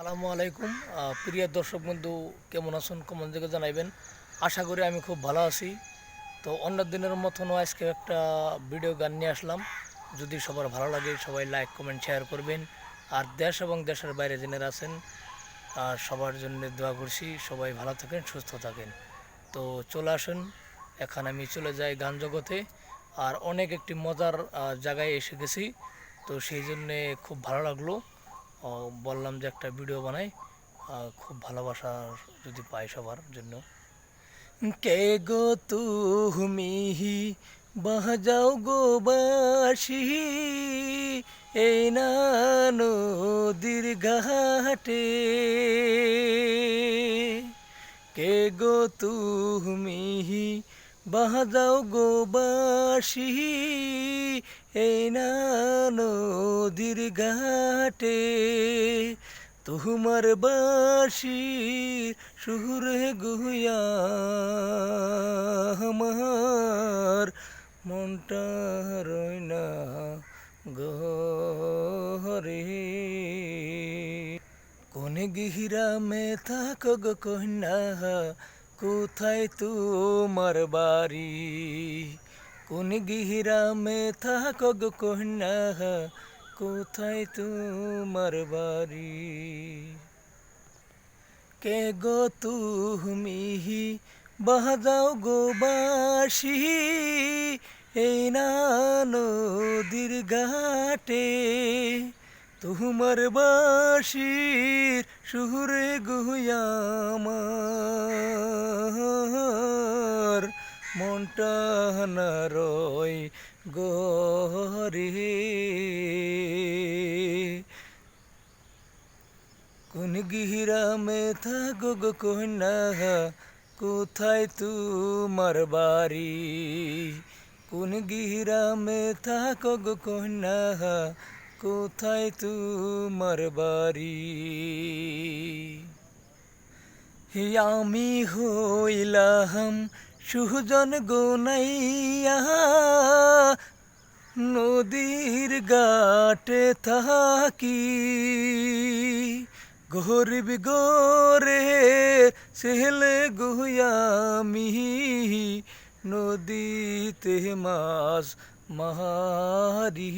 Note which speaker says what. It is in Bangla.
Speaker 1: আসসালামু আলাইকুম। প্রিয় দর্শক বন্ধু, কেমন আছেন? কমেন্ট থেকে জানাইবেন। আশা করি আমি খুব ভালো আছি। তো অন্য দিনের মতনও আজকে একটা ভিডিও গান নিয়ে আসলাম। যদি সবার ভালো লাগে, সবাই লাইক কমেন্ট শেয়ার করবেন। আর দেশ এবং দেশের বাইরে যিনারা আছেন আর সবার জন্য দোয়া করছি। সবাই ভালো থাকেন, সুস্থ থাকেন। তো চলে আসুন। এখন আমি চলে যাই গান জগতে। আর অনেক একটি মজার জায়গায় এসে গেছি। তো সেই জন্যে খুব ভালো লাগল। বললাম যে একটা ভিডিও বানাই খুব ভালোবাসা যদি পাই সবার জন্য। কে গো তুমি বাজাও গো বাসি, এই না নদীর ঘাটে কে গো তুমি বাজাও গো বাসি, এই না নদীর ঘাটে তোমার বাসি সুরে গুয়া আমার মনটা রয় না গরে কোন গিহিরামে থাকো গো কন্যা, কোথায় তোমার বাড়ি? কোন গিহিরামে থাকো গো কন্যা কোথায় তোমার বাড়ি? কে গো তুমি বাজাও গো বাসি এই না নদীর ঘাটে তোমার বাসির সুরে গুয়ামার মনটা না রয় গরে। কোন গিহিরামে থাকো গো কন্যা, কোথায় তোমার বাড়ি? কোন গিহিরামে থাকো গো কন্যা, কোথায় তোমার বাড়ি? আমি হইলাম সুজন গোনাইয়া নদীর ঘাটে থাকি। গরিব গোরে সেলে গুয়ামি নদীতে মাছ মারি